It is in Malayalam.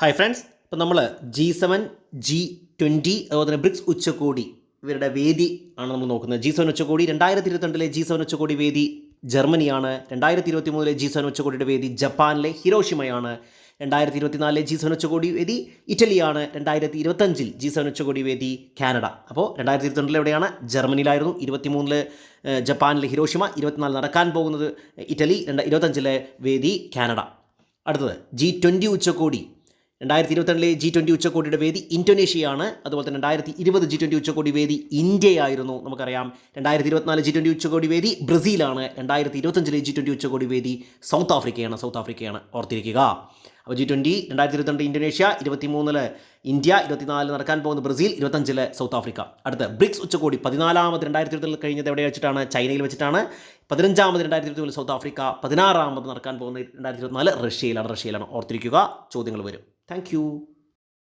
ഹായ് ഫ്രണ്ട്സ് ഇപ്പം നമ്മൾ ജി സെവൻ ജി ട്വന്റി അതുപോലെ തന്നെ ബ്രിക്സ് ഉച്ചകോടി ഇവരുടെ വേദി ആണ് നമ്മൾ നോക്കുന്നത്. ജി സെവൻ ഉച്ചകോടി രണ്ടായിരത്തി ഇരുപത്തിരണ്ടിലെ ജി സെവൻ ഉച്ചകോടി വേദി ജർമ്മനിയാണ്. രണ്ടായിരത്തി ഇരുപത്തി മൂന്നിലെ ജി സെവൻ ഉച്ചകോടിയുടെ വേദി ജപ്പാനിലെ ഹിരോഷിമയാണ്. രണ്ടായിരത്തി ഇരുപത്തിനാലിലെ ജി സെവൻ ഉച്ചകോടി വേദി ഇറ്റലിയാണ്. രണ്ടായിരത്തി ഇരുപത്തഞ്ചിൽ ജി സെവൻ ഉച്ചകോടി വേദി കാനഡ. അപ്പോൾ രണ്ടായിരത്തി ഇരുപത്തിരണ്ടിൽ എവിടെയാണ്? ജർമ്മനിയിലായിരുന്നു. ഇരുപത്തിമൂന്നിൽ ഏഹ്, ജപ്പാനിലെ ഹിരോഷിമ ഇരുപത്തിനാല് നടക്കാൻ പോകുന്നത് ഇറ്റലി. രണ്ട് ഇരുപത്തഞ്ചിലെ വേദി കാനഡ. അടുത്തത് ജി ട്വന്റി ഉച്ചകോടി. രണ്ടായിരത്തി ഇരുപത്തിരണ്ടിലെ ജി ട്വന്റി ഉച്ചകോടിയുടെ വേദി ഇന്തോനേഷ്യയാണ്. അതുപോലെ തന്നെ രണ്ടായിരത്തി ഇരുപത് ജി ട്വന്റി ഉച്ചകോടി വേദി ഇന്ത്യയായിരുന്നു നമുക്കറിയാം. രണ്ടായിരത്തി ഇരുപത്തിനാല് ജി ട്വന്റി ഉച്ചകോടി വേദി ബ്രസീലാണ്. രണ്ടായിരത്തി ഇരുപത്തഞ്ചിലെ ജി ട്വന്റി ഉച്ചകോടി വേദി സൗത്ത് ആഫ്രിക്കയാണ്. സൗത്ത് ആഫ്രിക്കയാണ്. ഓർത്തിരിക്കുക. അപ്പോൾ ജി ട്വന്റി രണ്ടായിരത്തി ഇരുപത്തിരണ്ട് ഇന്തോനേഷ്യ ഇരുപത്തിമൂന്നിൽ ഇന്ത്യ ഇരുപത്തിനാല് നടക്കാൻ പോകുന്ന ബ്രസീൽ ഇരുപത്തഞ്ചിൽ സൗത്ത് ആഫ്രിക്ക. അടുത്ത ബ്രിക്സ് ഉച്ചകോടി പതിനാലാമത് രണ്ടായിരത്തി ഇരുപത്തിൽ കഴിഞ്ഞത് എവിടെ വെച്ചിട്ടാണ്? ചൈനയിൽ വെച്ചിട്ടാണ്. പതിനഞ്ചാമത് രണ്ടായിരത്തി ഇരുപത്തി സൗത്ത് ആഫ്രിക്ക പതിനാറാമത് നടക്കാൻ പോകുന്ന രണ്ടായിരത്തി ഇരുപത്തിനാല് റഷ്യയിലാണ്. റഷ്യയിലാണ്. ഓർത്തിരിക്കുക. ചോദ്യങ്ങൾ വരും. Thank you.